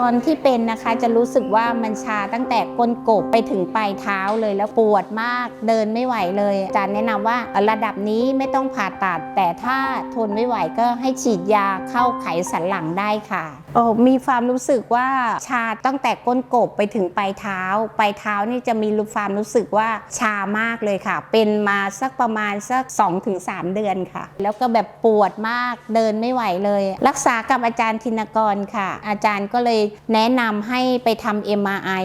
ตอนที่เป็นนะคะจะรู้สึกว่ามันชาตั้งแต่ก้นกบไปถึงปลายเท้าเลยแล้วปวดมากเดินไม่ไหวเลยอาจารย์แนะนำว่าระดับนี้ไม่ต้องผ่าตัด แต่ถ้าทนไม่ไหวก็ให้ฉีดยาเข้าไขสันหลังได้ค่ะโอ้มีความรู้สึกว่าชาตั้งแต่ก้นกบไปถึงปลายเท้าปลายเท้านี่จะมีรูปความรู้สึกว่าชามากเลยค่ะ เป็นมาสักประมาณสัก 2-3 เดือนค่ะ แล้วก็แบบปวดมากเดินไม่ไหวเลย รักษากับอาจารย์ธินกรค่ะ อาจารย์ก็เลยแนะนำให้ไปทำ MRI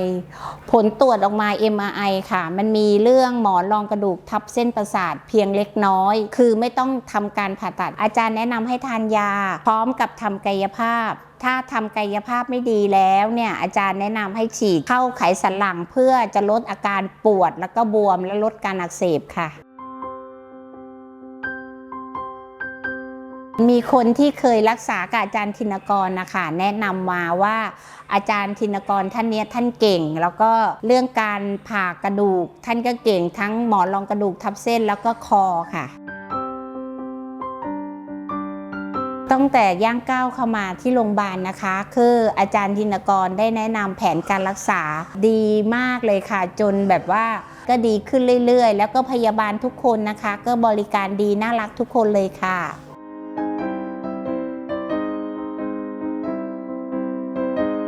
ผลตรวจออกมา MRI ค่ะ มันมีเรื่องหมอนรองกระดูกทับเส้นประสาทเพียงเล็กน้อย คือไม่ต้องทำการผ่าตัด อาจารย์แนะนำให้ทานยา พร้อมกับทำกายภาพถ้าทำกายภาพไม่ดีแล้วเนี่ยอาจารย์แนะนำให้ฉีดเข้าไขสันหลังเพื่อจะลดอาการปวดแล้วก็บวมและลดการอักเสบค่ะ มีคนที่เคยรักษากับอาจารย์ธินกรนะคะแนะนำมาว่าอาจารย์ธินกรท่านเนี้ยท่านเก่ง แล้วก็เรื่องการผ่ากระดูก ท่านก็เก่งทั้งหมอนรองกระดูกทับเส้นแล้วก็คอค่ะตั้งแต่ย่างก้าวเข้ามาที่โรงพยาบาลนะคะ คืออาจารย์ธินกรได้แนะนำแผนการรักษาดีมากเลยค่ะ จนแบบว่าก็ดีขึ้นเรื่อยๆ แล้วก็พยาบาลทุกคนนะคะ ก็บริการดีน่ารักทุกคนเลยค่ะ